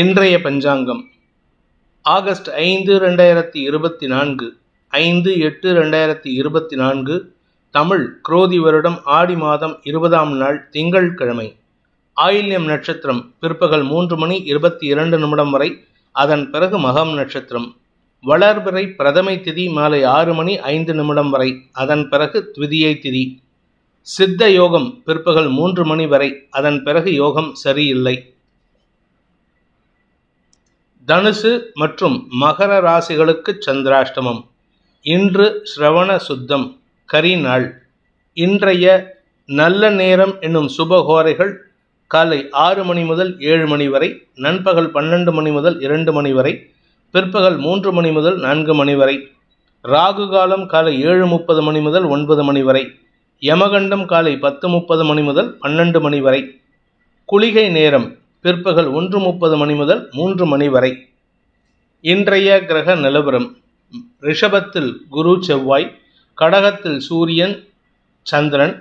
இன்றைய பஞ்சாங்கம். ஆகஸ்ட் ஐந்து ரெண்டாயிரத்தி இருபத்தி நான்கு. ஐந்து எட்டு ரெண்டாயிரத்தி இருபத்தி நான்கு. தமிழ் குரோதி வருடம் ஆடி மாதம் இருபதாம் நாள் திங்கட்கிழமை ஆயில்யம் நட்சத்திரம் பிற்பகல் மூன்று மணி இருபத்தி இரண்டு நிமிடம் வரை அதன் பிறகு மகம் நட்சத்திரம். வளர்பிறை பிரதமை திதி மாலை ஆறு மணி ஐந்து நிமிடம் வரை அதன் பிறகு த்விதியை திதி. சித்த யோகம் பிற்பகல் மூன்று மணி வரை அதன் பிறகு யோகம் சரியில்லை. தனுசு மற்றும் மகர ராசிகளுக்கு சந்திராஷ்டமம். இன்று ஸ்ரவண சுத்தம் கரி நாள். இன்றைய நல்ல நேரம் என்னும் சுபகோரைகள் காலை ஆறு மணி முதல் ஏழு மணி வரை நண்பகல் பன்னெண்டு மணி முதல் இரண்டு மணி வரை பிற்பகல் மூன்று மணி முதல் நான்கு மணி வரை ராகு காலம் காலை ஏழு முப்பது மணி முதல் ஒன்பது மணி வரை யமகண்டம் காலை பத்து முப்பது மணி முதல் பன்னெண்டு மணி வரை. குளிகை நேரம் பிற்பகல் ஒன்று முப்பது மணி முதல் மூன்று மணி வரை. இன்றைய கிரக நிலவரம். ரிஷபத்தில் குரு செவ்வாய் கடகத்தில் சூரியன் சந்திரன்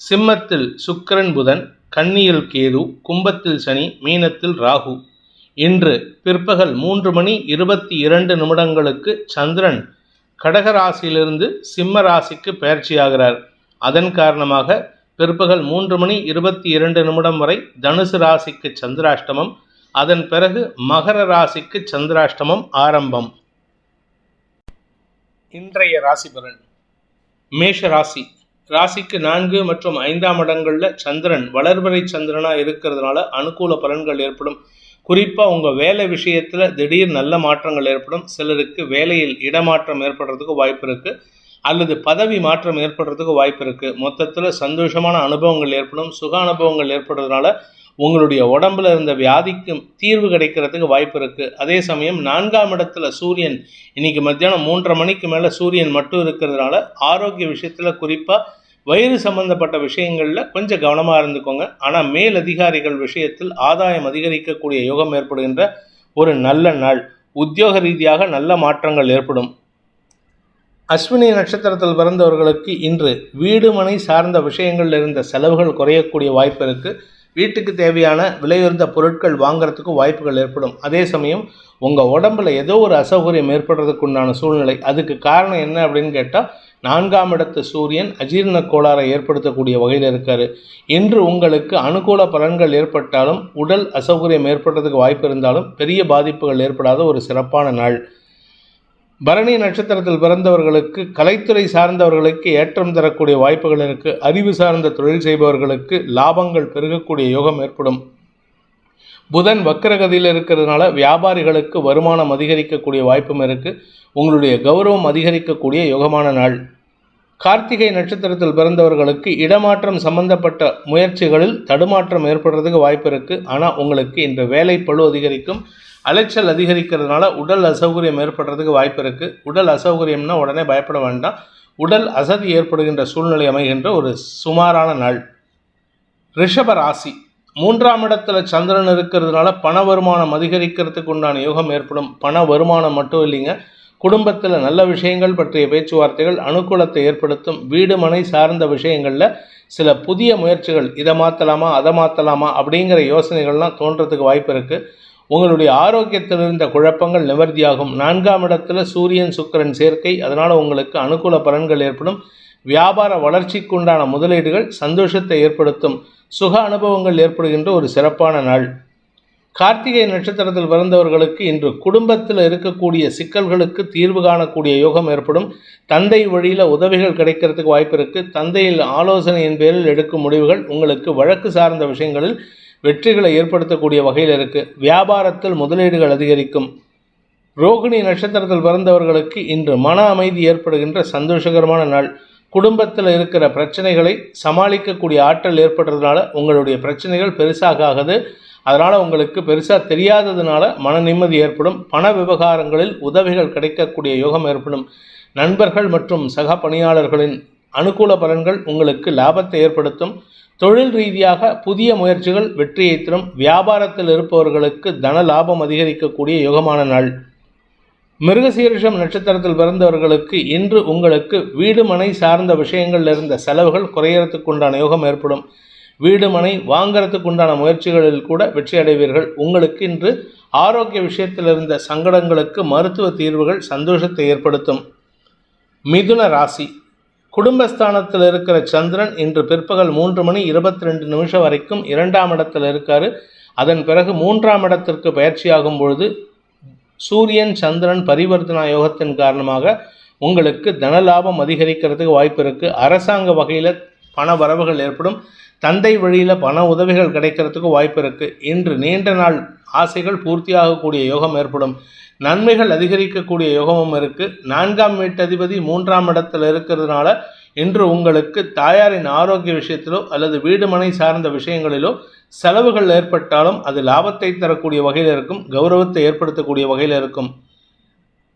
சிம்மத்தில் சுக்கிரன் புதன் கன்னியில் கேது கும்பத்தில் சனி மீனத்தில் ராகு. இன்று பிற்பகல் மூன்று மணி இருபத்தி இரண்டு நிமிடங்களுக்கு சந்திரன் கடகராசியிலிருந்து சிம்ம ராசிக்கு பயிற்சியாகிறார் அதன் காரணமாக பிற்பகல் மூன்று மணி இருபத்தி இரண்டு நிமிடம் வரை தனுசு ராசிக்கு சந்திராஷ்டமம் அதன் பிறகு மகர ராசிக்கு சந்திராஷ்டமம் ஆரம்பம். இன்றைய ராசி பலன். மேஷ ராசி. ராசிக்கு நான்கு மற்றும் ஐந்தாம் இடங்களில் சந்திரன் வளர்வரை சந்திரனாக இருக்கிறதுனால அனுகூல பலன்கள் ஏற்படும். குறிப்பாக உங்கள் வேலை விஷயத்தில் திடீர் நல்ல மாற்றங்கள் ஏற்படும். சிலருக்கு வேலையில் இடமாற்றம் ஏற்படுறதுக்கு வாய்ப்பு இருக்குது அல்லது பதவி மாற்றம் ஏற்படுறதுக்கு வாய்ப்பு இருக்குது மொத்தத்தில் சந்தோஷமான அனுபவங்கள் ஏற்படும். சுக அனுபவங்கள் ஏற்படுறதுனால உங்களுடைய உடம்புல இருந்த வியாதிக்கு தீர்வு கிடைக்கிறதுக்கு வாய்ப்பு இருக்குது அதே சமயம் நான்காம் இடத்துல சூரியன் இன்னைக்கு மத்தியானம் மூன்றரை மணிக்கு மேலே சூரியன் மட்டும் இருக்கிறதுனால ஆரோக்கிய விஷயத்தில் குறிப்பாக வயிறு சம்பந்தப்பட்ட விஷயங்களில் கொஞ்சம் கவனமாக இருந்துக்கோங்க. ஆனால் மேல் அதிகாரிகள் விஷயத்தில் ஆதாயம் அதிகரிக்கக்கூடிய யோகம் ஏற்படுகின்ற ஒரு நல்ல நாள். உத்தியோக ரீதியாக நல்ல மாற்றங்கள் ஏற்படும். அஸ்வினி நட்சத்திரத்தில் பிறந்தவர்களுக்கு இன்று வீடு மனை சார்ந்த விஷயங்களில் இருந்த செலவுகள் குறையக்கூடிய வாய்ப்பு இருக்குது வீட்டுக்கு தேவையான விலையுயர்ந்த பொருட்கள் வாங்குறதுக்கு வாய்ப்புகள் ஏற்படும். அதே சமயம் உங்கள் உடம்புல ஏதோ ஒரு அசௌகரியம் ஏற்படுறதுக்கு உண்டான சூழ்நிலை. அதுக்கு காரணம் என்ன அப்படின்னு கேட்டால் நான்காம் இடத்து சூரியன் அஜீரண கோளாறை ஏற்படுத்தக்கூடிய வகையில் இருக்கார். இன்று உங்களுக்கு அனுகூல பலன்கள் ஏற்பட்டாலும் உடல் அசௌகரியம் ஏற்படுறதுக்கு வாய்ப்பு இருந்தாலும் பெரிய பாதிப்புகள் ஏற்படாத ஒரு சிறப்பான நாள். பரணி நட்சத்திரத்தில் பிறந்தவர்களுக்கு கலைத்துறை சார்ந்தவர்களுக்கு ஏற்றம் தரக்கூடிய வாய்ப்புகள் இருக்கு. அறிவு சார்ந்த தொழில் செய்பவர்களுக்கு லாபங்கள் பெருகக்கூடிய யோகம் ஏற்படும். புதன் வக்கரகதியில் இருக்கிறதுனால வியாபாரிகளுக்கு வருமானம் அதிகரிக்கக்கூடிய வாய்ப்பும் இருக்கு. உங்களுடைய கௌரவம் அதிகரிக்கக்கூடிய யோகமான நாள். கார்த்திகை நட்சத்திரத்தில் பிறந்தவர்களுக்கு இடமாற்றம் சம்பந்தப்பட்ட முயற்சிகளில் தடுமாற்றம் ஏற்படுறதுக்கு வாய்ப்பு இருக்குது ஆனால் உங்களுக்கு இன்று வேலை பழு அதிகரிக்கும். அலைச்சல் அதிகரிக்கிறதுனால உடல் அசௌகரியம் ஏற்படுறதுக்கு வாய்ப்பு இருக்குது உடல் அசௌகரியம்னா உடனே பயப்பட வேண்டாம். உடல் அசதி ஏற்படுகின்ற சூழ்நிலை அமைகின்ற ஒரு சுமாரான நாள். ரிஷப ராசி. மூன்றாம் இடத்துல சந்திரன் இருக்கிறதுனால பண வருமானம் அதிகரிக்கிறதுக்கு உண்டான யோகம் ஏற்படும். பண வருமானம் மட்டும் இல்லைங்க. குடும்பத்தில் நல்ல விஷயங்கள் பற்றிய பேச்சுவார்த்தைகள் அனுகூலத்தை ஏற்படுத்தும் வீடு மனை சார்ந்த விஷயங்களில் சில புதிய முயற்சிகள் இதை மாற்றலாமா அதை மாற்றலாமா அப்படிங்கிற யோசனைகள்லாம் தோன்றதுக்கு வாய்ப்பு இருக்குது உங்களுடைய ஆரோக்கியத்தில் இருந்த குழப்பங்கள் நிவர்த்தியாகும். நான்காம் இடத்துல சூரியன் சுக்கரன் சேர்க்கை அதனால் உங்களுக்கு அனுகூல பலன்கள் ஏற்படும். வியாபார வளர்ச்சிக்கு உண்டான முதலீடுகள் சந்தோஷத்தை ஏற்படுத்தும். சுக அனுபவங்கள் ஏற்படுகின்ற ஒரு சிறப்பான நாள். கார்த்திகை நட்சத்திரத்தில் பிறந்தவர்களுக்கு இன்று குடும்பத்தில் இருக்கக்கூடிய சிக்கல்களுக்கு தீர்வு காணக்கூடிய யோகம் ஏற்படும். தந்தை வழியில் உதவிகள் கிடைக்கிறதுக்கு வாய்ப்பு இருக்குது தந்தையில் ஆலோசனையின் பேரில் எடுக்கும் முடிவுகள் உங்களுக்கு வழக்கு சார்ந்த விஷயங்களில் வெற்றிகளை ஏற்படுத்தக்கூடிய வகையில் இருக்குது வியாபாரத்தில் முதலீடுகள் அதிகரிக்கும். ரோகிணி நட்சத்திரத்தில் பிறந்தவர்களுக்கு இன்று மன அமைதி ஏற்படுகின்ற சந்தோஷகரமான நாள். குடும்பத்தில் இருக்கிற பிரச்சனைகளை சமாளிக்கக்கூடிய ஆற்றல் ஏற்படுறதுனால உங்களுடைய பிரச்சனைகள் பெருசாக ஆகுது. அதனால் உங்களுக்கு பெருசாக தெரியாததுனால மன நிம்மதி ஏற்படும். பண விவகாரங்களில் உதவிகள் கிடைக்கக்கூடிய யோகம் ஏற்படும். நண்பர்கள் மற்றும் சக பணியாளர்களின் அனுகூல பலன்கள் உங்களுக்கு லாபத்தை ஏற்படுத்தும். தொழில் ரீதியாக புதிய முயற்சிகள் வெற்றியை தரும். வியாபாரத்தில் இருப்பவர்களுக்கு தன லாபம் அதிகரிக்கக்கூடிய யோகமான நாள். மிருகசீரிஷம் நட்சத்திரத்தில் பிறந்தவர்களுக்கு இன்று உங்களுக்கு வீடு மனை சார்ந்த விஷயங்களில் இருந்த செலவுகள் குறையறதுக்குண்டான யோகம் ஏற்படும். வீடு மனை வாங்கறதுக்கு உண்டான முயற்சிகளில் கூட வெற்றி அடைவீர்கள். உங்களுக்கு இன்று ஆரோக்கிய விஷயத்தில் இருந்த சங்கடங்களுக்கு மருத்துவ தீர்வுகள் சந்தோஷத்தை ஏற்படுத்தும். மிதுன ராசி. குடும்பஸ்தானத்தில் இருக்கிற சந்திரன் இன்று பிற்பகல் மூன்று மணி இருபத்தி ரெண்டு நிமிஷம் வரைக்கும் இரண்டாம் இடத்தில் இருக்கார். அதன் பிறகு மூன்றாம் இடத்திற்கு பயிற்சியாகும் பொழுது சூரியன் சந்திரன் பரிவர்த்தனா யோகத்தின் காரணமாக உங்களுக்கு தனலாபம் அதிகரிக்கிறதுக்கு வாய்ப்பு இருக்குது அரசாங்க வகையில் பண வரவுகள் ஏற்படும். தந்தை வழியில் பண உதவிகள் கிடைக்கிறதுக்கு வாய்ப்பு இருக்குது இன்று நீண்ட நாள் ஆசைகள் பூர்த்தியாகக்கூடிய யோகம் ஏற்படும். நன்மைகள் அதிகரிக்கக்கூடிய யோகமும் இருக்குது நான்காம் வீட்டதிபதி மூன்றாம் இடத்தில் இருக்கிறதுனால இன்று உங்களுக்கு தாயாரின் ஆரோக்கிய விஷயத்திலோ அல்லது வீடு மனை சார்ந்த விஷயங்களிலோ செலவுகள் ஏற்பட்டாலும் அது லாபத்தை தரக்கூடிய வகையில் இருக்கும். கௌரவத்தை ஏற்படுத்தக்கூடிய வகையில் இருக்கும்.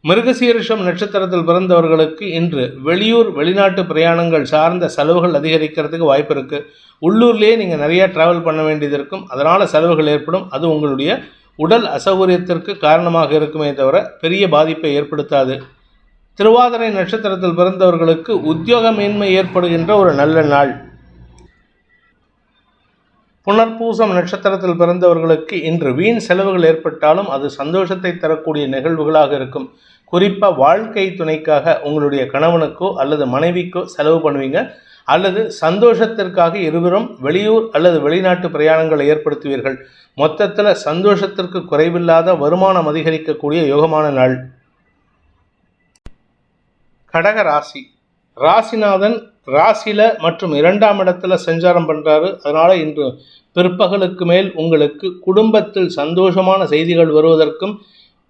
மிருகசீரிஷம் நட்சத்திரத்தில் பிறந்தவர்களுக்கு இன்று வெளியூர் வெளிநாட்டு பிரயாணங்கள் சார்ந்த செலவுகள் அதிகரிக்கிறதுக்கு வாய்ப்பு இருக்குது உள்ளூர்லேயே நீங்கள் நிறையா ட்ராவல் பண்ண வேண்டியது இருக்கும். அதனால் செலவுகள் ஏற்படும். அது உங்களுடைய உடல் அசௌகரியத்திற்கு காரணமாக இருக்குமே தவிர பெரிய பாதிப்பை ஏற்படுத்தாது. திருவாதிரை நட்சத்திரத்தில் பிறந்தவர்களுக்கு உத்தியோகமின்மை ஏற்படுகின்ற ஒரு நல்ல நாள். புனர்பூசம் நட்சத்திரத்தில் பிறந்தவர்களுக்கு இன்று வீண் செலவுகள் ஏற்பட்டாலும் அது சந்தோஷத்தை தரக்கூடிய நிகழ்வுகளாக இருக்கும். குறிப்பாக வாழ்க்கை துணைக்காக உங்களுடைய கணவனுக்கோ அல்லது மனைவிக்கோ செலவு பண்ணுவீங்க. அல்லது சந்தோஷத்திற்காக இருவரும் வெளியூர் அல்லது வெளிநாட்டு பிரயாணங்களை ஏற்படுத்துவீர்கள். மொத்தத்தில் சந்தோஷத்திற்கு குறைவில்லாத வருமானம் அதிகரிக்கக்கூடிய யோகமான நாள். கடக ராசி. ராசிநாதன் ராசியில் மற்றும் இரண்டாம் இடத்துல சஞ்சாரம் பண்ணுறாரு அதனால் இன்று பிற்பகலுக்கு மேல் உங்களுக்கு குடும்பத்தில் சந்தோஷமான செய்திகள் வருவதற்கும்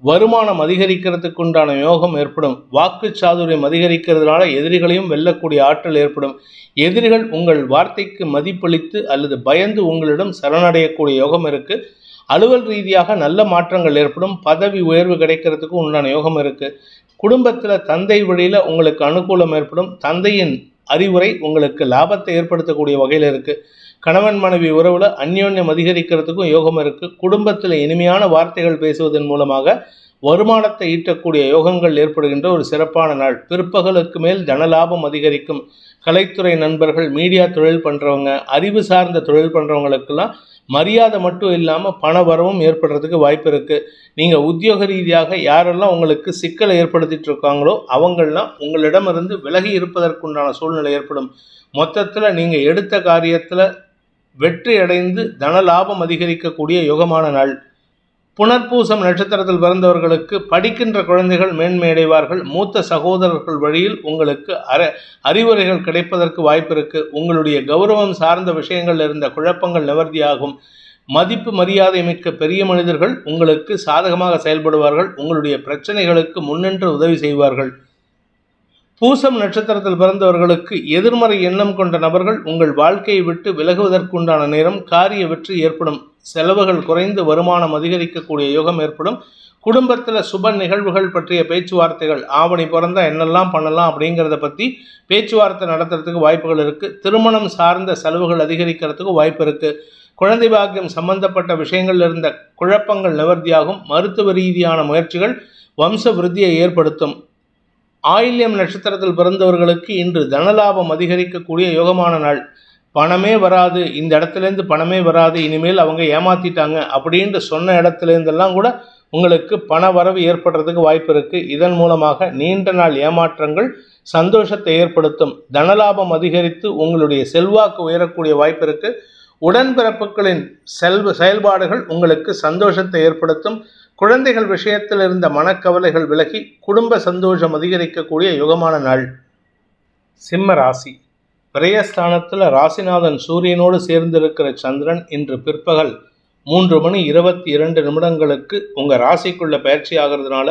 வருமானம் அதிகரிக்கிறதுக்கு உண்டான யோகம் ஏற்படும். வாக்கு சாதுரியம் அதிகரிக்கிறதுனால எதிரிகளையும் வெல்லக்கூடிய ஆற்றல் ஏற்படும். எதிரிகள் உங்கள் வார்த்தைக்கு மதிப்பளித்து அல்லது பயந்து உங்களிடம் சரணடையக்கூடிய யோகம் இருக்குது அலுவல் ரீதியாக நல்ல மாற்றங்கள் ஏற்படும். பதவி உயர்வு கிடைக்கிறதுக்கு உண்டான யோகம் இருக்குது குடும்பத்தில் தந்தை வழியில் உங்களுக்கு அனுகூலம் ஏற்படும். தந்தையின் அறிவுரை உங்களுக்கு லாபத்தை ஏற்படுத்தக்கூடிய வகையில் இருக்குது கணவன் மனைவி உறவில் அந்யோன்யம் அதிகரிக்கிறதுக்கும் யோகம் இருக்குது குடும்பத்தில் இனிமையான வார்த்தைகள் பேசுவதன் மூலமாக வருமானத்தை ஈட்டக்கூடிய யோகங்கள் ஏற்படுகின்ற ஒரு சிறப்பான நாள். பிற்பகலுக்கு மேல் தனலாபம் அதிகரிக்கும். கலைத்துறை நண்பர்கள் மீடியா தொழில் பண்ணுறவங்க அறிவு சார்ந்த தொழில் பண்ணுறவங்களுக்கெல்லாம் மரியாதை மட்டும் இல்லாமல் பண வரவும் ஏற்படுறதுக்கு வாய்ப்பு இருக்குது நீங்கள் உத்தியோக ரீதியாக யாரெல்லாம் உங்களுக்கு சிக்கலை ஏற்படுத்திட்டு இருக்காங்களோ அவங்கள்லாம் உங்களிடமிருந்து விலகி இருப்பதற்குண்டான சூழ்நிலை ஏற்படும். மொத்தத்தில் நீங்கள் எடுத்த காரியத்தில் வெற்றி அடைந்து தன லாபம் அதிகரிக்கக்கூடிய யுகமான நாள். புனர்பூசம் நட்சத்திரத்தில் பிறந்தவர்களுக்கு படிக்கின்ற குழந்தைகள் மேன்மை அடைவார்கள் மூத்த சகோதரர்கள் வழியில் உங்களுக்கு அற அறிவுரைகள் கிடைப்பதற்கு வாய்ப்பு இருக்கு. உங்களுடைய கௌரவம் சார்ந்த விஷயங்கள் இருந்த குழப்பங்கள் நிவர்த்தியாகும். மதிப்பு மரியாதை மிக்க பெரிய மனிதர்கள் உங்களுக்கு சாதகமாக செயல்படுவார்கள். உங்களுடைய பிரச்சனைகளுக்கு முன்னின்று உதவி செய்வார்கள். பூசம் நட்சத்திரத்தில் பிறந்தவர்களுக்கு எதிர்மறை எண்ணம் கொண்ட நபர்கள் உங்கள் வாழ்க்கையை விட்டு விலகுவதற்குண்டான நேரம் காரிய வெற்றி ஏற்படும். செலவுகள் குறைந்து வருமானம் அதிகரிக்கக்கூடிய யோகம் ஏற்படும். குடும்பத்தில் சுப நிகழ்வுகள் பற்றிய பேச்சுவார்த்தைகள் ஆவணி பிறந்தால் என்னெல்லாம் பண்ணலாம் அப்படிங்கிறத பற்றி பேச்சுவார்த்தை நடத்துறதுக்கு வாய்ப்புகள் இருக்குது திருமணம் சார்ந்த செலவுகள் அதிகரிக்கிறதுக்கு வாய்ப்பு இருக்குது குழந்தை பாக்கியம் சம்பந்தப்பட்ட விஷயங்கள் இருந்த குழப்பங்கள் நிவர்த்தியாகும். மருத்துவ ரீதியான முயற்சிகள் வம்ச விருத்தியை ஏற்படுத்தும். ஆயில்யம் நட்சத்திரத்தில் பிறந்தவர்களுக்கு இன்று தனலாபம் அதிகரிக்கக்கூடிய யோகமான நாள். பணமே வராது இந்த இடத்துலேருந்து பணமே வராது இனிமேல் அவங்க ஏமாத்திட்டாங்க அப்படின்ட்டு சொன்ன இடத்துலேருந்தெல்லாம் கூட உங்களுக்கு பண வரவு ஏற்படுறதுக்கு வாய்ப்பு இருக்குது இதன் மூலமாக நீண்ட நாள் ஏமாற்றங்கள் சந்தோஷத்தை ஏற்படுத்தும். தனலாபம் அதிகரித்து உங்களுடைய செல்வாக்கு உயரக்கூடிய வாய்ப்பு இருக்குது உடன்பிறப்புகளின் செல்வ செயல்பாடுகள் உங்களுக்கு சந்தோஷத்தை ஏற்படுத்தும். குழந்தைகள் விஷயத்தில் இருந்த மனக்கவலைகள் விலகி குடும்ப சந்தோஷம் அதிகரிக்கக்கூடிய யுகமான நாள். சிம்ம ராசி. விரயஸ்தானத்தில் ராசிநாதன் சூரியனோடு சேர்ந்திருக்கிற சந்திரன் இன்று பிற்பகல் மூன்று மணி இருபத்தி இரண்டு நிமிடங்களுக்கு உங்கள் ராசிக்குள்ள பயிற்சி ஆகிறதுனால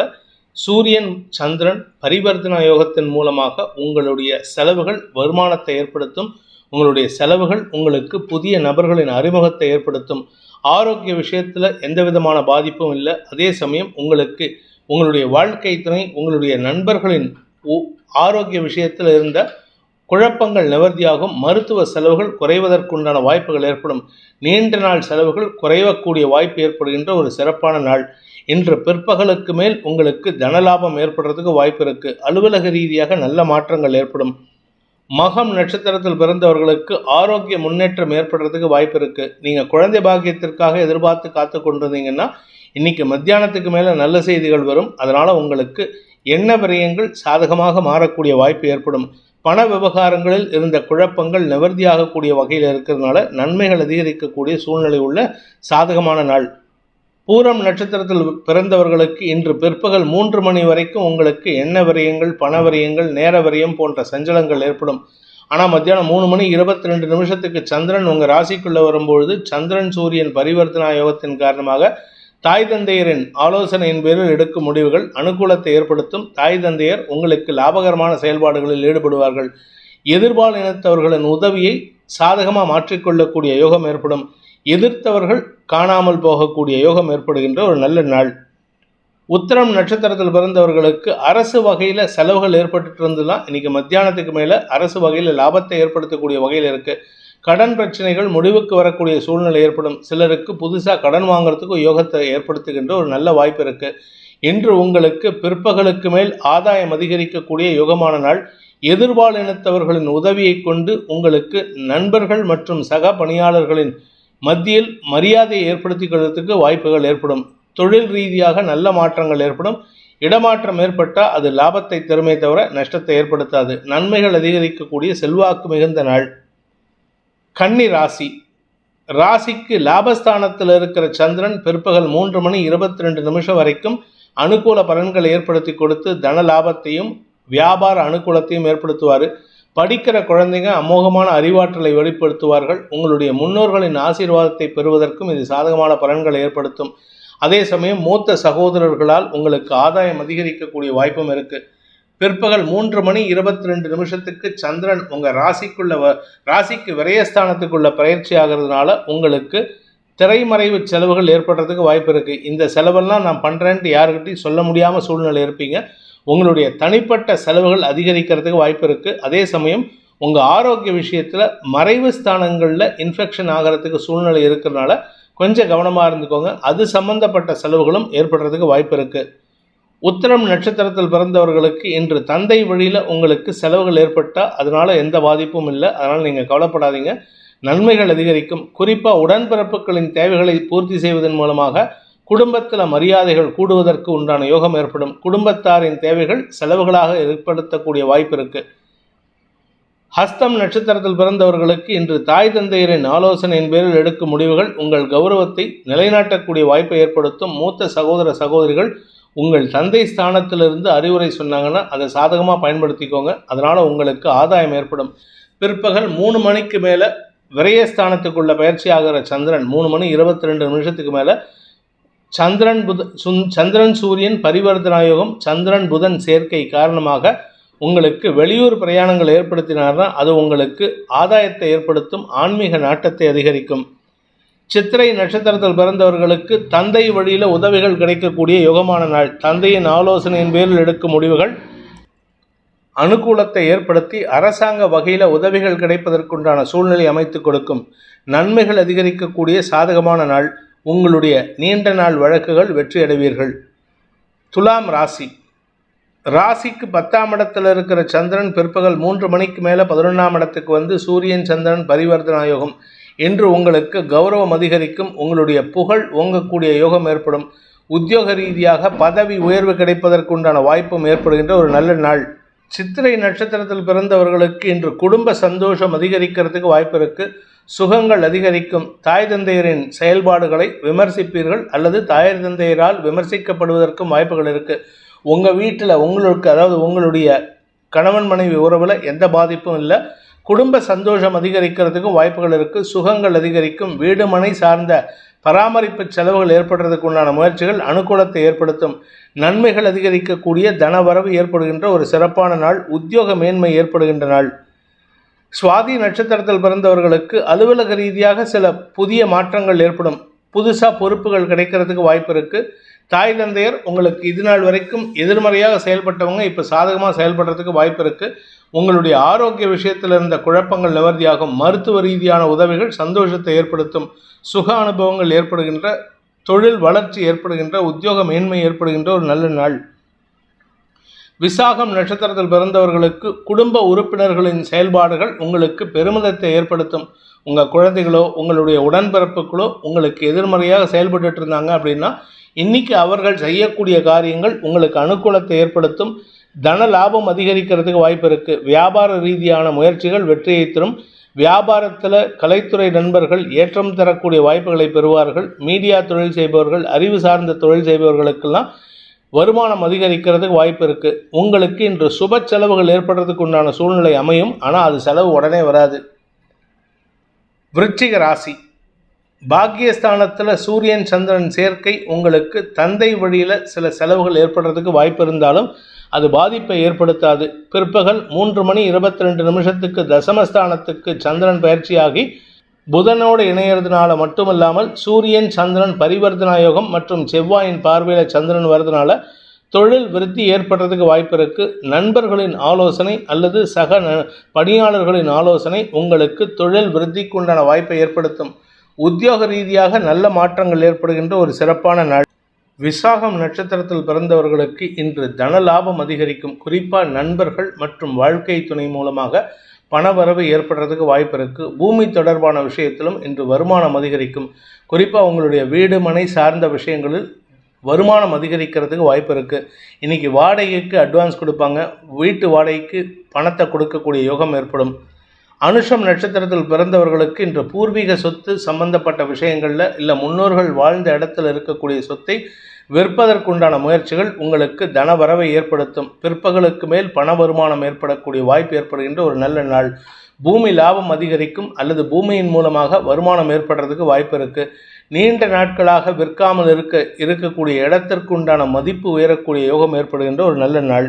சூரியன் சந்திரன் பரிவர்த்தனா யோகத்தின் மூலமாக உங்களுடைய செலவுகள் வருமானத்தை ஏற்படுத்தும். உங்களுடைய செலவுகள் உங்களுக்கு புதிய நபர்களின் அறிமுகத்தை ஏற்படுத்தும். ஆரோக்கிய விஷயத்தில் எந்த விதமான பாதிப்பும் இல்லை. அதே சமயம் உங்களுக்கு உங்களுடைய வாழ்க்கை துணை உங்களுடைய நண்பர்களின் உ- ஆரோக்கிய விஷயத்தில் இருந்த குழப்பங்கள் நிவர்த்தியாகும். மருத்துவ செலவுகள் குறைவதற்குண்டான வாய்ப்புகள் ஏற்படும். நீண்ட நாள் செலவுகள் குறையக்கூடிய வாய்ப்பு ஏற்படுகின்ற ஒரு சிறப்பான நாள். இன்று பிற்பகலுக்கு மேல் உங்களுக்கு தனலாபம் ஏற்படுறதுக்கு வாய்ப்பு இருக்குது அலுவலக ரீதியாக நல்ல மாற்றங்கள் ஏற்படும். மகம் நட்சத்திரத்தில் பிறந்தவர்களுக்கு ஆரோக்கிய முன்னேற்றம் ஏற்படுறதுக்கு வாய்ப்பு இருக்கு. நீங்க குழந்தை பாக்கியத்திற்காக எதிர்பார்த்து காத்து கொண்டிருந்தீங்கன்னா இன்னைக்கு மத்தியானத்துக்கு மேல நல்ல செய்திகள் வரும். அதனால உங்களுக்கு எண்ண விரயங்கள் சாதகமாக மாறக்கூடிய வாய்ப்பு ஏற்படும். பண விவகாரங்களில் இருந்த குழப்பங்கள் நிவர்த்தியாகக்கூடிய வகையில் இருக்கிறதுனால நன்மைகள் அதிகரிக்கக்கூடிய சூழ்நிலை உள்ள சாதகமான நாள். பூரம் நட்சத்திரத்தில் பிறந்தவர்களுக்கு இன்று பிற்பகல் மூன்று மணி வரைக்கும் உங்களுக்கு எண்ண விரயங்கள் பண விரயங்கள் நேர விரயம் போன்ற சஞ்சலங்கள் ஏற்படும். ஆனால் மத்தியானம் மூணு மணி இருபத்தி ரெண்டு நிமிஷத்துக்கு சந்திரன் உங்கள் ராசிக்குள்ளே வரும்பொழுது சந்திரன் சூரியன் பரிவர்த்தனா யோகத்தின் காரணமாக தாய் தந்தையரின் ஆலோசனையின் பேரில் எடுக்கும் முடிவுகள் அனுகூலத்தை ஏற்படுத்தும். தாய் தந்தையர் உங்களுக்கு லாபகரமான செயல்பாடுகளில் ஈடுபடுவார்கள். எதிர்பால் இனத்தவர்களின் உதவியை சாதகமாக மாற்றிக்கொள்ளக்கூடிய யோகம் ஏற்படும். எதிர்த்தவர்கள் காணாமல் போகக்கூடிய யோகம் ஏற்படுகின்ற ஒரு நல்ல நாள். உத்தரம் நட்சத்திரத்தில் பிறந்தவர்களுக்கு அரசு வகையில் செலவுகள் ஏற்பட்டு இருந்ததுலாம் இன்னைக்கு மத்தியானத்துக்கு மேலே அரசு வகையில் லாபத்தை ஏற்படுத்தக்கூடிய வகையில் இருக்குது கடன் பிரச்சனைகள் முடிவுக்கு வரக்கூடிய சூழ்நிலை ஏற்படும். சிலருக்கு புதுசாக கடன் வாங்குறதுக்கு யோகத்தை ஏற்படுத்துகின்ற ஒரு நல்ல வாய்ப்பு இருக்குது இன்று உங்களுக்கு பிற்பகலுக்கு மேல் ஆதாயம் அதிகரிக்கக்கூடிய யோகமான நாள். எதிர்பால் இனத்தவர்களின் உதவியை கொண்டு உங்களுக்கு நண்பர்கள் மற்றும் சக பணியாளர்களின் மத்தியில் மரியாதையை ஏற்படுத்திக் கொள்வதற்கு வாய்ப்புகள் ஏற்படும். தொழில் ரீதியாக நல்ல மாற்றங்கள் ஏற்படும். இடமாற்றம் ஏற்பட்டால் அது லாபத்தை திறமை தவிர நஷ்டத்தை ஏற்படுத்தாது. நன்மைகள் அதிகரிக்கக்கூடிய செல்வாக்கு மிகுந்த நாள். கன்னி ராசி. ராசிக்கு லாபஸ்தானத்தில் இருக்கிற சந்திரன் பிற்பகல் மூன்று மணி இருபத்தி ரெண்டு நிமிஷம் வரைக்கும் அனுகூல பலன்களை ஏற்படுத்தி கொடுத்து தன லாபத்தையும் வியாபார அனுகூலத்தையும் ஏற்படுத்துவார். படிக்கிற குழந்தைங்க அமோகமான அறிவாற்றலை வெளிப்படுத்துவார்கள். உங்களுடைய முன்னோர்களின் ஆசீர்வாதத்தை பெறுவதற்கும் இது சாதகமான பலன்களை ஏற்படுத்தும். அதே சமயம் மூத்த சகோதரர்களால் உங்களுக்கு ஆதாயம் அதிகரிக்கக்கூடிய வாய்ப்பும் இருக்குது பிற்பகல் மூன்று மணி இருபத்தி ரெண்டு நிமிஷத்துக்கு சந்திரன் உங்கள் ராசிக்குள்ள வ ராசிக்கு விரயஸ்தானத்துக்குள்ள பயிற்சி ஆகிறதுனால உங்களுக்கு திரைமறைவு செலவுகள் ஏற்படுறதுக்கு வாய்ப்பு இருக்குது இந்த செலவெல்லாம் நான் பண்ணுறேன்ட்டு யாருக்கிட்டையும் சொல்ல முடியாமல் சூழ்நிலை இருப்பீங்க. உங்களுடைய தனிப்பட்ட செலவுகள் அதிகரிக்கிறதுக்கு வாய்ப்பு இருக்குது அதே சமயம் உங்கள் ஆரோக்கிய விஷயத்தில் மறைவு ஸ்தானங்களில் இன்ஃபெக்ஷன் ஆகிறதுக்கு சூழ்நிலை இருக்கிறனால கொஞ்சம் கவனமாக இருந்துக்கோங்க. அது சம்பந்தப்பட்ட செலவுகளும் ஏற்படுறதுக்கு வாய்ப்பு இருக்குது உத்தரம் நட்சத்திரத்தில் பிறந்தவர்களுக்கு இன்று தந்தை வழியில் உங்களுக்கு செலவுகள் ஏற்பட்டால் அதனால் எந்த பாதிப்பும் இல்லை. அதனால் நீங்கள் கவலைப்படாதீங்க. நன்மைகள் அதிகரிக்கும். குறிப்பாக உடன்பிறப்புகளின் தேவைகளை பூர்த்தி செய்வதன் மூலமாக குடும்பத்தில் மரியாதைகள் கூடுவதற்கு உண்டான யோகம் ஏற்படும். குடும்பத்தாரின் தேவைகள் செலவுகளாக ஏற்படுத்தக்கூடிய வாய்ப்பு இருக்கு. ஹஸ்தம் நட்சத்திரத்தில் பிறந்தவர்களுக்கு இன்று தாய் தந்தையரின் ஆலோசனையின் பேரில் எடுக்கும் முடிவுகள் உங்கள் கௌரவத்தை நிலைநாட்டக்கூடிய வாய்ப்பை ஏற்படுத்தும். மூத்த சகோதர சகோதரிகள் உங்கள் தந்தை ஸ்தானத்திலிருந்து அறிவுரை சொன்னாங்கன்னா அதை சாதகமாக பயன்படுத்திக்கோங்க. அதனால் உங்களுக்கு ஆதாயம் ஏற்படும். பிற்பகல் மூணு மணிக்கு மேலே விரயஸ்தானத்துக்குள்ள பயிற்சி ஆகிற சந்திரன் மூணு மணி இருபத்தி ரெண்டு நிமிஷத்துக்கு மேலே சந்திரன் புத சுந் சந்திரன் சூரியன் பரிவர்த்தனாயோகம் சந்திரன் புதன் சேர்க்கை காரணமாக உங்களுக்கு வெளியூர் பிரயாணங்கள் ஏற்படுத்தினார்னா அது உங்களுக்கு ஆதாயத்தை ஏற்படுத்தும் ஆன்மீக நாட்டத்தை அதிகரிக்கும். சித்திரை நட்சத்திரத்தில் பிறந்தவர்களுக்கு தந்தை வழியில் உதவிகள் கிடைக்கக்கூடிய யுகமான நாள். தந்தையின் ஆலோசனையின் பேரில் எடுக்கும் முடிவுகள் அனுகூலத்தை ஏற்படுத்தி அரசாங்க வகையில் உதவிகள் கிடைப்பதற்குண்டான சூழ்நிலை அமைத்து கொடுக்கும். நன்மைகள் அதிகரிக்கக்கூடிய சாதகமான நாள். உங்களுடைய நீண்ட நாள் வழக்குகள் வெற்றி அடைவீர்கள். துலாம் ராசி. ராசிக்கு பத்தாம் இடத்தில் இருக்கிற சந்திரன் பிற்பகல் மூன்று மணிக்கு மேலே பதினொன்றாம் இடத்துக்கு வந்து சூரியன் சந்திரன் பரிவர்த்தனா யோகம். இன்று உங்களுக்கு கௌரவம் அதிகரிக்கும் உங்களுடைய புகழ் ஓங்கக்கூடிய யோகம் ஏற்படும். உத்தியோக ரீதியாக பதவி உயர்வு கிடைப்பதற்குண்டான வாய்ப்பும் ஏற்படுகின்ற ஒரு நல்ல நாள். சித்திரை நட்சத்திரத்தில் பிறந்தவர்களுக்கு இன்று குடும்ப சந்தோஷம் அதிகரிக்கிறதுக்கு வாய்ப்பு இருக்குது சுகங்கள் அதிகரிக்கும் தாய் தந்தையரின் செயல்பாடுகளை விமர்சிப்பீர்கள் அல்லது தாய் தந்தையரால் விமர்சிக்கப்படுவதற்கும் வாய்ப்புகள் இருக்குது உங்கள் வீட்டில் உங்களுக்கு அதாவது உங்களுடைய கணவன் மனைவி உறவில் எந்த பாதிப்பும் இல்லை. குடும்ப சந்தோஷம் அதிகரிக்கிறதுக்கும் வாய்ப்புகள் இருக்குது சுகங்கள் அதிகரிக்கும். வீடு மனை சார்ந்த பராமரிப்பு செலவுகள் ஏற்படுறதுக்கு உண்டான முயற்சிகள் அனுகூலத்தை ஏற்படுத்தும். நன்மைகள் அதிகரிக்கக்கூடிய தனவரவு ஏற்படுகின்ற ஒரு சிறப்பான நாள். உத்தியோக மேன்மை ஏற்படுகின்ற நாள். சுவாதி நட்சத்திரத்தில் பிறந்தவர்களுக்கு அலுவலக ரீதியாக சில புதிய மாற்றங்கள் ஏற்படும். புதுசாக பொறுப்புகள் கிடைக்கிறதுக்கு வாய்ப்பு இருக்குது தாய் தந்தையர் உங்களுக்கு இது நாள் வரைக்கும் எதிர்மறையாக செயல்பட்டவங்க இப்போ சாதகமாக செயல்படுறதுக்கு வாய்ப்பு இருக்குது உங்களுடைய ஆரோக்கிய விஷயத்தில் இருந்த குழப்பங்கள் நிவர்த்தியாகும். மருத்துவ ரீதியான உதவிகள் சந்தோஷத்தை ஏற்படுத்தும். சுக அனுபவங்கள் ஏற்படுகின்ற தொழில் வளர்ச்சி ஏற்படுகின்ற உத்தியோக மேன்மை ஏற்படுகின்ற ஒரு நல்ல நாள். விசாகம் நட்சத்திரத்தில் பிறந்தவர்களுக்கு குடும்ப உறுப்பினர்களின் செயல்பாடுகள் உங்களுக்கு பெருமிதத்தை ஏற்படுத்தும். உங்கள் குழந்தைகளோ உங்களுடைய உடன்பிறப்புகளோ உங்களுக்கு எதிர்மறையாக செயல்பட்டு இருந்தாங்க அப்படின்னா இன்னைக்கு அவர்கள் செய்யக்கூடிய காரியங்கள் உங்களுக்கு அனுகூலத்தை ஏற்படுத்தும். தன லாபம் அதிகரிக்கிறதுக்கு வாய்ப்பு இருக்குது வியாபார ரீதியான முயற்சிகள் வெற்றியை தரும். வியாபாரத்தில் கலைத்துறை நண்பர்கள் ஏற்றம் தரக்கூடிய வாய்ப்புகளை பெறுவார்கள். மீடியா தொழில் செய்பவர்கள் அறிவு சார்ந்த தொழில் செய்பவர்களுக்கெல்லாம் வருமானம் அதிகரிக்கிறதுக்கு வாய்ப்பு இருக்குது உங்களுக்கு இன்று சுப செலவுகள் ஏற்படுறதுக்கு உண்டான சூழ்நிலை அமையும். ஆனால் அது செலவு உடனே வராது. விருச்சிக ராசி. பாக்கியஸ்தானத்தில் சூரியன் சந்திரன் சேர்க்கை உங்களுக்கு தந்தை வழியில் சில செலவுகள் ஏற்படுறதுக்கு வாய்ப்பு இருந்தாலும் அது பாதிப்பை ஏற்படுத்தாது. பிற்பகல் மூன்று மணி இருபத்தி ரெண்டு நிமிஷத்துக்கு தசமஸ்தானத்துக்கு சந்திரன் பயிற்சியாகி புதனோடு இணையறதுனால மட்டுமல்லாமல் சூரியன் சந்திரன் பரிவர்த்தனா யோகம் மற்றும் செவ்வாயின் பார்வையில் சந்திரன் வரதுனால தொழில் விருத்தி ஏற்படுறதுக்கு வாய்ப்பு இருக்குது நண்பர்களின் ஆலோசனை அல்லது சக ந பணியாளர்களின் ஆலோசனை உங்களுக்கு தொழில் விருத்திக்கு உண்டான வாய்ப்பை ஏற்படுத்தும். உத்தியோக ரீதியாக நல்ல மாற்றங்கள் ஏற்படுகின்ற ஒரு சிறப்பான நாள். விசாகம் நட்சத்திரத்தில் பிறந்தவர்களுக்கு இன்று தன லாபம் அதிகரிக்கும். குறிப்பாக நண்பர்கள் மற்றும் வாழ்க்கை துணை மூலமாக பணவரவு ஏற்படுறதுக்கு வாய்ப்பு இருக்குது பூமி தொடர்பான விஷயத்திலும் இன்று வருமானம் அதிகரிக்கும். குறிப்பாக உங்களுடைய வீடு மனை சார்ந்த விஷயங்களில் வருமானம் அதிகரிக்கிறதுக்கு வாய்ப்பு இருக்குது இன்றைக்கி வாடகைக்கு அட்வான்ஸ் கொடுப்பாங்க. வீட்டு வாடகைக்கு பணத்தை கொடுக்கக்கூடிய யோகம் ஏற்படும். அனுஷம் நட்சத்திரத்தில் பிறந்தவர்களுக்கு இன்று பூர்வீக சொத்து சம்பந்தப்பட்ட விஷயங்களில் இல்லை முன்னோர்கள் வாழ்ந்த இடத்துல இருக்கக்கூடிய சொத்தை விற்பதற்குண்டான முயற்சிகள் உங்களுக்கு தன வரவை ஏற்படுத்தும். பிற்பகலுக்கு மேல் பண வருமானம் ஏற்படக்கூடிய வாய்ப்பு ஏற்படுகின்ற ஒரு நல்ல நாள். பூமி லாபம் அதிகரிக்கும் அல்லது பூமியின் மூலமாக வருமானம் ஏற்படுறதுக்கு வாய்ப்பு இருக்குது நீண்ட நாட்களாக விற்காமல் இருக்க இருக்கக்கூடிய இடத்திற்கு உண்டான மதிப்பு உயரக்கூடிய யோகம் ஏற்படுகின்ற ஒரு நல்ல நாள்.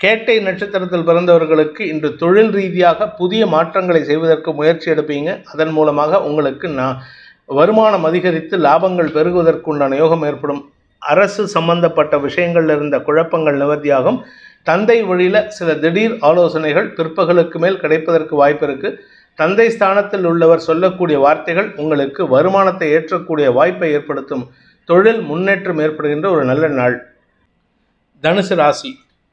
கேட்டை நட்சத்திரத்தில் பிறந்தவர்களுக்கு இன்று தொழில் ரீதியாக புதிய மாற்றங்களை செய்வதற்கு முயற்சி எடுப்பீங்க. அதன் மூலமாக உங்களுக்கு நான் வருமானம் அதிகரித்து லாபங்கள் பெருகுவதற்குண்டான யோகம் ஏற்படும். அரசு சம்பந்தப்பட்ட விஷயங்களில் இருந்த குழப்பங்கள் நிவர்த்தியாகும். தந்தை வழியில் சில திடீர் ஆலோசனைகள் பிற்பகலுக்கு மேல் கிடைப்பதற்கு வாய்ப்பு இருக்குது தந்தை ஸ்தானத்தில் உள்ளவர் சொல்லக்கூடிய வார்த்தைகள் உங்களுக்கு வருமானத்தை ஏற்றக்கூடிய வாய்ப்பை ஏற்படுத்தும். தொழில் முன்னேற்றம் ஏற்படுகின்ற ஒரு நல்ல நாள். தனுசு ராசி.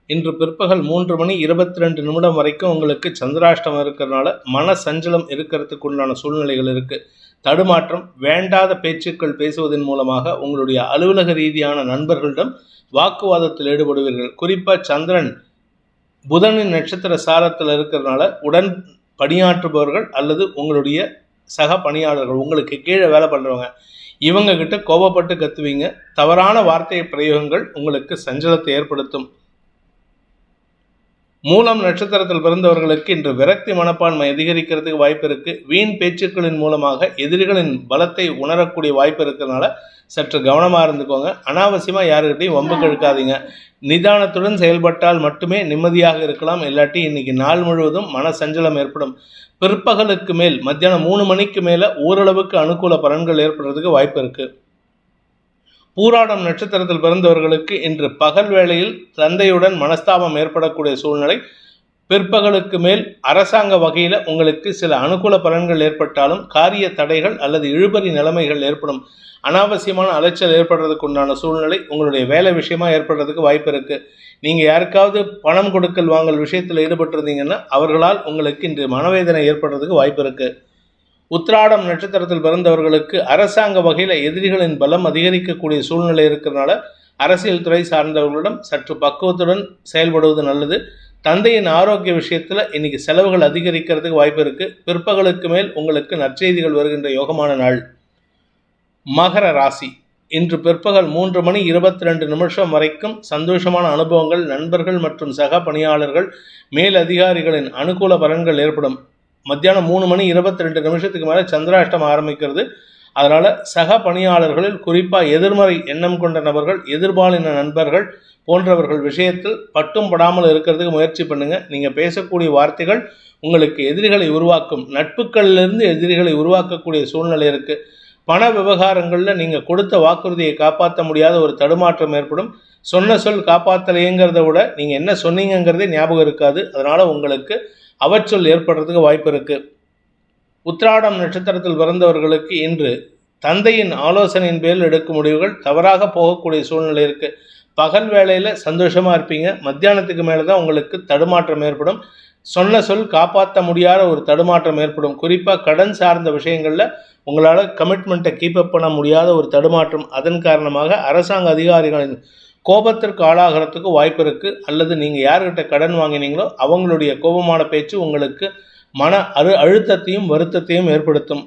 இன்று பிற்பகல் மூன்று மணி இருபத்தி ரெண்டு நிமிடம் வரைக்கும் உங்களுக்கு சந்திராஷ்டமம் இருக்கிறதுனால மன சஞ்சலம் இருக்கிறதுக்கு உண்டான சூழ்நிலைகள் இருக்குது தடுமாற்றம் வேண்டாத பேச்சுக்கள் பேசுவதன் மூலமாக உங்களுடைய அலுவலக ரீதியான நண்பர்களிடம் வாக்குவாதத்தில் ஈடுபடுவீர்கள். குறிப்பாக சந்திரன் புதனின் நட்சத்திர சாரத்தில் இருக்கிறதுனால உடன் பணியாற்றுபவர்கள் அல்லது உங்களுடைய சக பணியாளர்கள் உங்களுக்கு கீழே வேலை பண்ணுறவங்க இவங்க கிட்ட கோபப்பட்டு கத்துவீங்க. தவறான வார்த்தை பிரயோகங்கள் உங்களுக்கு சஞ்சலத்தை ஏற்படுத்தும். மூலம் நட்சத்திரத்தில் பிறந்தவர்களுக்கு இன்று விரக்தி மனப்பான்மை அதிகரிக்கிறதுக்கு வாய்ப்பு இருக்கு. வீண் பேச்சுக்களின் மூலமாக எதிரிகளின் பலத்தை உணரக்கூடிய வாய்ப்பு இருக்கிறதுனால சற்று கவனமாக இருந்துக்கோங்க. அனாவசியமாக யாருக்கிட்டையும் வம்பு கழுக்காதீங்க நிதானத்துடன் செயல்பட்டால் மட்டுமே நிம்மதியாக இருக்கலாம். இல்லாட்டி இன்னைக்கு நாள் முழுவதும் மன சஞ்சலம் ஏற்படும். பிற்பகலுக்கு மேல் மத்தியானம் மூணு மணிக்கு மேலே ஓரளவுக்கு அனுகூல பலன்கள் ஏற்படுறதுக்கு வாய்ப்பு இருக்குது பூராடம் நட்சத்திரத்தில் பிறந்தவர்களுக்கு இன்று பகல் வேளையில் தந்தையுடன் மனஸ்தாபம் ஏற்படக்கூடிய சூழ்நிலை. பிற்பகலுக்கு மேல் அரசாங்க வகையில் உங்களுக்கு சில அனுகூல பலன்கள் ஏற்பட்டாலும் காரிய தடைகள் அல்லது இழுபறி நிலைமைகள் ஏற்படும். அனாவசியமான அலைச்சல் ஏற்படுறதுக்கு உண்டான சூழ்நிலை உங்களுடைய வேலை விஷயமா ஏற்படுறதுக்கு வாய்ப்பு இருக்குது நீங்கள் யாருக்காவது பணம் கொடுக்கல் வாங்கல் விஷயத்தில் ஈடுபட்டிருந்தீங்கன்னா அவர்களால் உங்களுக்கு இன்று மனவேதனை ஏற்படுறதுக்கு வாய்ப்பு இருக்குது உத்ராடம் நட்சத்திரத்தில் பிறந்தவர்களுக்கு அரசாங்க வகையில் எதிரிகளின் பலம் அதிகரிக்கக்கூடிய சூழ்நிலை இருக்கிறதுனால அரசியல் துறை சார்ந்தவர்களிடம் சற்று பக்குவத்துடன் செயல்படுவது நல்லது. தந்தையின் ஆரோக்கிய விஷயத்தில் இன்னைக்கு செலவுகள் அதிகரிக்கிறதுக்கு வாய்ப்பு இருக்குது பிற்பகலுக்கு மேல் உங்களுக்கு நற்செய்திகள் வருகின்ற யோகமான நாள். மகர ராசி. இன்று பிற்பகல் மூன்று மணி இருபத்தி ரெண்டு நிமிஷம் வரைக்கும் சந்தோஷமான அனுபவங்கள் நண்பர்கள் மற்றும் சக பணியாளர்கள் மேல் அதிகாரிகளின் அனுகூல பலன்கள் ஏற்படும். மத்தியானம் மூணு மணி இருபத்தி ரெண்டு நிமிஷத்துக்கு மேலே சந்திராஷ்டம் ஆரம்பிக்கிறது. அதனால் சக பணியாளர்களில் குறிப்பாக எதிர்மறை எண்ணம் கொண்ட நபர்கள் எதிர்பாலின நண்பர்கள் போன்றவர்கள் விஷயத்தில் பட்டும் படாமல் இருக்கிறதுக்கு முயற்சி பண்ணுங்கள் நீங்கள் பேசக்கூடிய வார்த்தைகள் உங்களுக்கு எதிரிகளை உருவாக்கும். நட்புகளிலிருந்து எதிரிகளை உருவாக்கக்கூடிய சூழ்நிலை இருக்குது பண விவகாரங்களில் நீங்கள் கொடுத்த வாக்குறுதியை காப்பாற்ற முடியாத ஒரு தடுமாற்றம் ஏற்படும். சொன்ன சொல் காப்பாற்றலையேங்கிறத விட நீங்கள் என்ன சொன்னீங்கிறதே ஞாபகம் இருக்காது. அதனால் உங்களுக்கு அவச்சொல் ஏற்படுறதுக்கு வாய்ப்பு இருக்குது உத்திராடம் நட்சத்திரத்தில் பிறந்தவர்களுக்கு இன்று தந்தையின் ஆலோசனையின் பேரில் எடுக்கும் முடிவுகள் தவறாக போகக்கூடிய சூழ்நிலை இருக்குது பகல் வேளையில் சந்தோஷமாக இருப்பீங்க. மத்தியானத்துக்கு மேலே தான் உங்களுக்கு தடுமாற்றம் ஏற்படும். சொன்ன சொல் காப்பாற்ற முடியாத ஒரு தடுமாற்றம் ஏற்படும். குறிப்பாக கடன் சார்ந்த விஷயங்களில் உங்களால் கமிட்மெண்ட்டை கீப்பப் பண்ண முடியாத ஒரு தடுமாற்றம். அதன் காரணமாக அரசாங்க அதிகாரிகளின் கோபத்திற்கு ஆளாகிறதுக்கு வாய்ப்பு இருக்குது அல்லது நீங்கள் யார்கிட்ட கடன் வாங்கினீங்களோ அவங்களுடைய கோபமான பேச்சு உங்களுக்கு மன அரு அழுத்தத்தையும் வருத்தத்தையும் ஏற்படுத்தும்.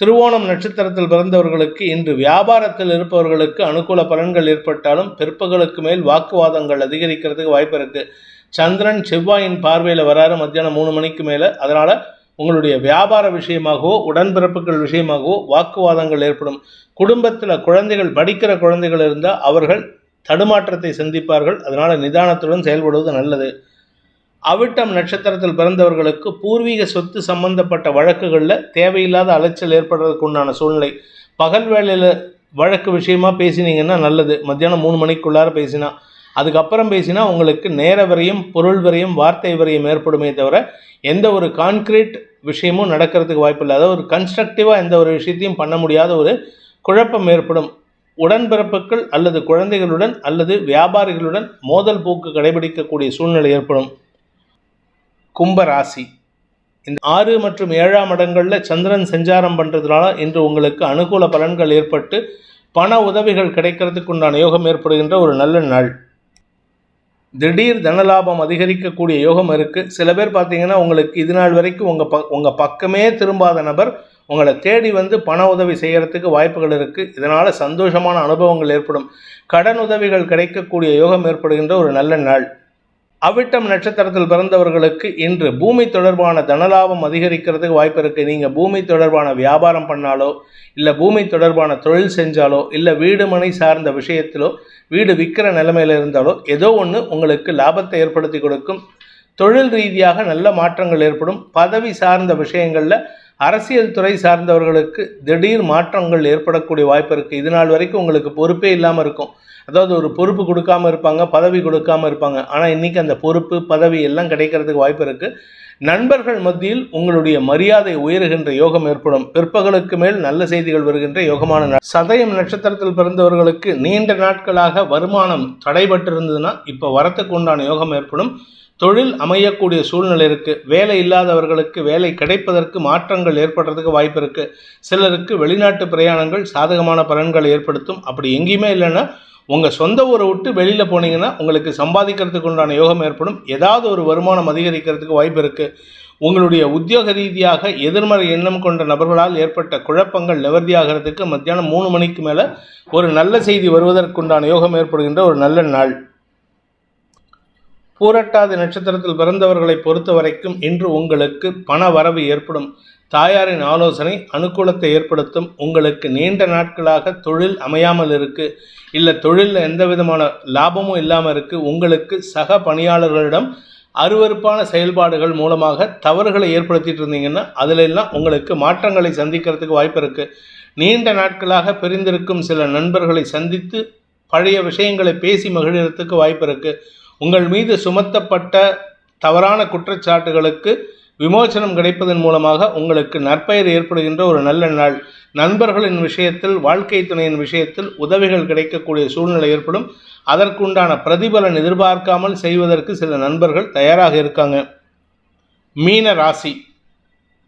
திருவோணம் நட்சத்திரத்தில் பிறந்தவர்களுக்கு இன்று வியாபாரத்தில் இருப்பவர்களுக்கு அனுகூல பலன்கள் ஏற்பட்டாலும் பிற்பகலுக்கு மேல் வாக்குவாதங்கள் அதிகரிக்கிறதுக்கு வாய்ப்பு இருக்குது சந்திரன் செவ்வாயின் பார்வையில் வராரு மத்தியானம் மூணு மணிக்கு மேலே. அதனால் உங்களுடைய வியாபார விஷயமாகவோ உடன்பிறப்புகள் விஷயமாகவோ வாக்குவாதங்கள் ஏற்படும். குடும்பத்தில் குழந்தைகள் படிக்கிற குழந்தைகள் இருந்தால் அவர்கள் தடுமாற்றத்தை சந்திப்பார்கள். அதனால் நிதானத்துடன் செயல்படுவது நல்லது. அவிட்டம் நட்சத்திரத்தில் பிறந்தவர்களுக்கு பூர்வீக சொத்து சம்பந்தப்பட்ட வழக்குகளில் தேவையில்லாத அலைச்சல் ஏற்படுறதுக்கு உண்டான சூழ்நிலை. பகல் வேளையில் வழக்கு விஷயமா பேசினீங்கன்னா நல்லது. மத்தியானம் மூணு மணிக்குள்ளார பேசினா அதுக்கப்புறம் பேசினா உங்களுக்கு நேர வரையும் பொருள் வரையும் வார்த்தை வரையும் ஏற்படுமே தவிர எந்த ஒரு கான்கிரீட் விஷயமும் நடக்கிறதுக்கு வாய்ப்பில்லை. அதாவது ஒரு கன்ஸ்ட்ரக்டிவாக எந்த ஒரு விஷயத்தையும் பண்ண முடியாத ஒரு குழப்பம் ஏற்படும். உடன்பிறப்புகள் அல்லது குழந்தைகளுடன் அல்லது வியாபாரிகளுடன் மோதல் போக்கு கடைபிடிக்கக்கூடிய சூழ்நிலை ஏற்படும். கும்பராசி. இந்த ஆறு மற்றும் ஏழாம் இடங்களில் சந்திரன் சஞ்சாரம் பண்ணுறதுனால இன்று உங்களுக்கு அனுகூல பலன்கள் ஏற்பட்டு பண உதவிகள் கிடைக்கிறதுக்கு உண்டான யோகம் ஏற்படுகின்ற ஒரு நல்ல நாள். திடீர் தனலாபம் அதிகரிக்கக்கூடிய யோகம் இருக்குது சில பேர் பார்த்தீங்கன்னா உங்களுக்கு இது நாள் வரைக்கும் உங்கள் ப உங்கள் பக்கமே திரும்பாத நபர் உங்களை தேடி வந்து பண உதவி செய்கிறதுக்கு வாய்ப்புகள் இருக்குது இதனால் சந்தோஷமான அனுபவங்கள் ஏற்படும். கடன் உதவிகள் கிடைக்கக்கூடிய யோகம் ஏற்படுகின்ற ஒரு நல்ல நாள். அவிட்டம் நட்சத்திரத்தில் பிறந்தவர்களுக்கு இன்று பூமி தொடர்பான தனலாபம் அதிகரிக்கிறதுக்கு வாய்ப்பு இருக்குது நீங்கள் பூமி தொடர்பான வியாபாரம் பண்ணாலோ இல்லை பூமி தொடர்பான தொழில் செஞ்சாலோ இல்லை வீடு மனை சார்ந்த விஷயத்திலோ வீடு விற்கிற நிலைமையில் இருந்தாலோ ஏதோ ஒன்று உங்களுக்கு லாபத்தை ஏற்படுத்தி கொடுக்கும். தொழில் ரீதியாக நல்ல மாற்றங்கள் ஏற்படும். பதவி சார்ந்த விஷயங்களில் அரசியல் துறை சார்ந்தவர்களுக்கு திடீர் மாற்றங்கள் ஏற்படக்கூடிய வாய்ப்பு இருக்குது இது நாள் வரைக்கும் உங்களுக்கு பொறுப்பே இல்லாமல் இருக்கும். அதாவது ஒரு பொறுப்பு கொடுக்காம இருப்பாங்க பதவி கொடுக்காமல் இருப்பாங்க. ஆனால் இன்றைக்கி அந்த பொறுப்பு பதவி எல்லாம் கிடைக்கிறதுக்கு வாய்ப்பு இருக்குது நண்பர்கள் மத்தியில் உங்களுடைய மரியாதை உயருகின்ற யோகம் ஏற்படும். பிற்பகலுக்கு மேல் நல்ல செய்திகள் வருகின்ற யோகமான சதயம் நட்சத்திரத்தில் பிறந்தவர்களுக்கு நீண்ட நாட்களாக வருமானம் தடைபட்டிருந்ததுன்னா இப்போ வரத்துக்கு உண்டான யோகம் ஏற்படும். தொழில் அமையக்கூடிய சூழ்நிலை இருக்குது வேலை இல்லாதவர்களுக்கு வேலை கிடைப்பதற்கு மாற்றங்கள் ஏற்படுறதுக்கு வாய்ப்பு இருக்குது சிலருக்கு வெளிநாட்டு பிரயாணங்கள் சாதகமான பலன்களை ஏற்படுத்தும். அப்படி எங்கேயுமே இல்லைன்னா உங்கள் சொந்த ஊரை விட்டு வெளியில் போனீங்கன்னா உங்களுக்கு சம்பாதிக்கிறதுக்கு உண்டான யோகம் ஏற்படும். ஏதாவது ஒரு வருமானம் அதிகரிக்கிறதுக்கு வாய்ப்பு இருக்குது உங்களுடைய உத்தியோக ரீதியாக எதிர்மறை எண்ணம் கொண்ட நபர்களால் ஏற்பட்ட குழப்பங்கள் நிவர்த்தியாகிறதுக்கு மத்தியானம் மூணு மணிக்கு மேலே ஒரு நல்ல செய்தி வருவதற்குண்டான யோகம் ஏற்படுகின்ற ஒரு நல்ல நாள். பூரட்டாதி நட்சத்திரத்தில் பிறந்தவர்களை பொறுத்த வரைக்கும் இன்று உங்களுக்கு பண வரவு ஏற்படும். தாயாரின் ஆலோசனை அனுகூலத்தை ஏற்படுத்தும். உங்களுக்கு நீண்ட நாட்களாக தொழில் அமையாமல் இருக்கு. இல்லை தொழிலில் எந்த விதமான லாபமும் இல்லாமல் இருக்கு. உங்களுக்கு சக பணியாளர்களிடம் அருவருப்பான செயல்பாடுகள் மூலமாக தவறுகளை ஏற்படுத்திட்டு இருந்தீங்கன்னா அதுல எல்லாம் உங்களுக்கு மாற்றங்களை சந்திக்கிறதுக்கு வாய்ப்பு இருக்கு. நீண்ட நாட்களாக பிரிந்திருக்கும் சில நண்பர்களை சந்தித்து பழைய விஷயங்களை பேசி மகிழ்கிறதுக்கு வாய்ப்பு இருக்குது உங்கள் மீது சுமத்தப்பட்ட தவறான குற்றச்சாட்டுகளுக்கு விமோசனம் கிடைப்பதன் மூலமாக உங்களுக்கு நற்பெயர் ஏற்படுகின்ற ஒரு நல்ல நாள். நண்பர்களின் விஷயத்தில் வாழ்க்கை துணையின் விஷயத்தில் உதவிகள் கிடைக்கக்கூடிய சூழ்நிலை ஏற்படும். அதற்குண்டான பிரதிபலன் எதிர்பார்க்காமல் செய்வதற்கு சில நண்பர்கள் தயாராக இருக்காங்க. மீன ராசி.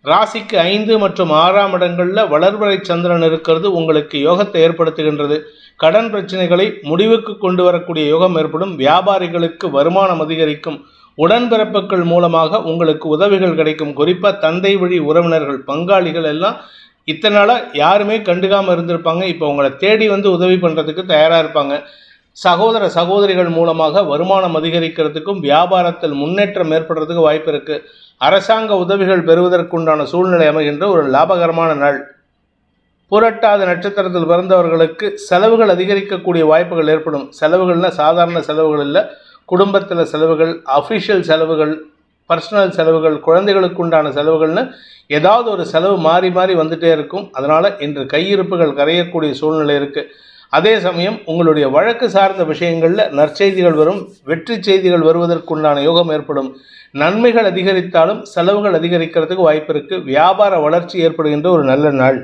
ராசிக்கு ஐந்து மற்றும் ஆறாம் இடங்களில் வளர்வரை சந்திரன் இருக்கிறது உங்களுக்கு யோகத்தை ஏற்படுத்துகின்றது. கடன் பிரச்சனைகளை முடிவுக்கு கொண்டு வரக்கூடிய யோகம் ஏற்படும். வியாபாரிகளுக்கு வருமானம் அதிகரிக்கும். உடன்பிறப்புகள் மூலமாக உங்களுக்கு உதவிகள் கிடைக்கும். குறிப்பாக தந்தை வழி உறவினர்கள் பங்காளிகள் எல்லாம் இத்தனை நாளாக யாருமே கண்டுக்காமல் இருந்திருப்பாங்க. இப்போ உங்களை தேடி வந்து உதவி பண்ணுறதுக்கு தயாராக இருப்பாங்க. சகோதர சகோதரிகள் மூலமாக வருமானம் அதிகரிக்கிறதுக்கும் வியாபாரத்தில் முன்னேற்றம் ஏற்படுறதுக்கு வாய்ப்பு இருக்குது அரசாங்க உதவிகள் பெறுவதற்குண்டான சூழ்நிலை அமைகின்ற ஒரு லாபகரமான நாள். புரட்டாத நட்சத்திரத்தில் பிறந்தவர்களுக்கு செலவுகள் அதிகரிக்கக்கூடிய வாய்ப்புகள் ஏற்படும். செலவுகள்னால் சாதாரண செலவுகள் இல்லை. குடும்பத்தில் செலவுகள் அஃபிஷியல் செலவுகள் பர்சனல் செலவுகள் குழந்தைகளுக்கு உண்டான செலவுகள்னு ஏதாவது ஒரு செலவு மாறி மாறி வந்துட்டே இருக்கும். அதனால் இன்று கையிருப்புகள் கரையக்கூடிய சூழ்நிலை இருக்குது அதே சமயம் உங்களுடைய வழக்கு சார்ந்த விஷயங்களில் நற்செய்திகள் வரும். வெற்றி செய்திகள் வருவதற்குண்டான யோகம் ஏற்படும். நன்மைகள் அதிகரித்தாலும் செலவுகள் அதிகரிக்கிறதுக்கு வாய்ப்பு இருக்குது வியாபார வளர்ச்சி ஏற்படுகின்ற ஒரு நல்ல நாள்.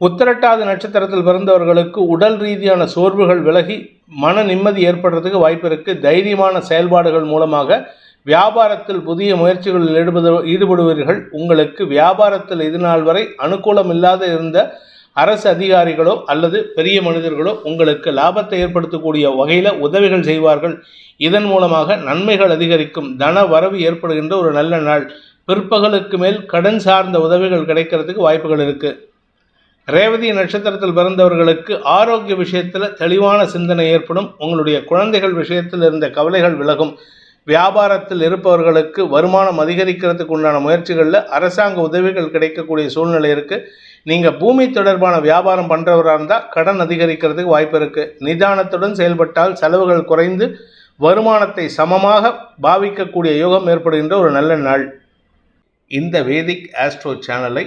உத்திரட்டாதி நட்சத்திரத்தில் பிறந்தவர்களுக்கு உடல் ரீதியான சோர்வுகள் விலகி மன நிம்மதி ஏற்படுறதுக்கு வாய்ப்பு இருக்குது தைரியமான செயல்பாடுகள் மூலமாக வியாபாரத்தில் புதிய முயற்சிகளில் ஈடுபடு ஈடுபடுவீர்கள். உங்களுக்கு வியாபாரத்தில் இது நாள் வரை அனுகூலம் இல்லாத இருந்த அரசு அதிகாரிகளோ அல்லது பெரிய மனிதர்களோ உங்களுக்கு லாபத்தை ஏற்படுத்தக்கூடிய வகையில் உதவிகள் செய்வார்கள். இதன் மூலமாக நன்மைகள் அதிகரிக்கும். தன வரவு ஏற்படுகின்ற ஒரு நல்ல நாள். பிற்பகலுக்கு மேல் கடன் சார்ந்த உதவிகள் கிடைக்கிறதுக்கு வாய்ப்புகள் இருக்குது ரேவதி நட்சத்திரத்தில் பிறந்தவர்களுக்கு ஆரோக்கிய விஷயத்தில் தெளிவான சிந்தனை ஏற்படும். உங்களுடைய குழந்தைகள் விஷயத்தில் இருந்த கவலைகள் விலகும். வியாபாரத்தில் இருப்பவர்களுக்கு வருமானம் அதிகரிக்கிறதுக்கு உண்டான முயற்சிகளில் அரசாங்க உதவிகள் கிடைக்கக்கூடிய சூழ்நிலை இருக்குது நீங்கள் பூமி தொடர்பான வியாபாரம் பண்ணுறவராக இருந்தால் கடன் அதிகரிக்கிறதுக்கு வாய்ப்பு இருக்குது நிதானத்துடன் செயல்பட்டால் செலவுகள் குறைந்து வருமானத்தை சமமாக பாவிக்கக்கூடிய யோகம் ஏற்படுகின்ற ஒரு நல்ல நாள். இந்த வேதிக் ஆஸ்ட்ரோ சேனலை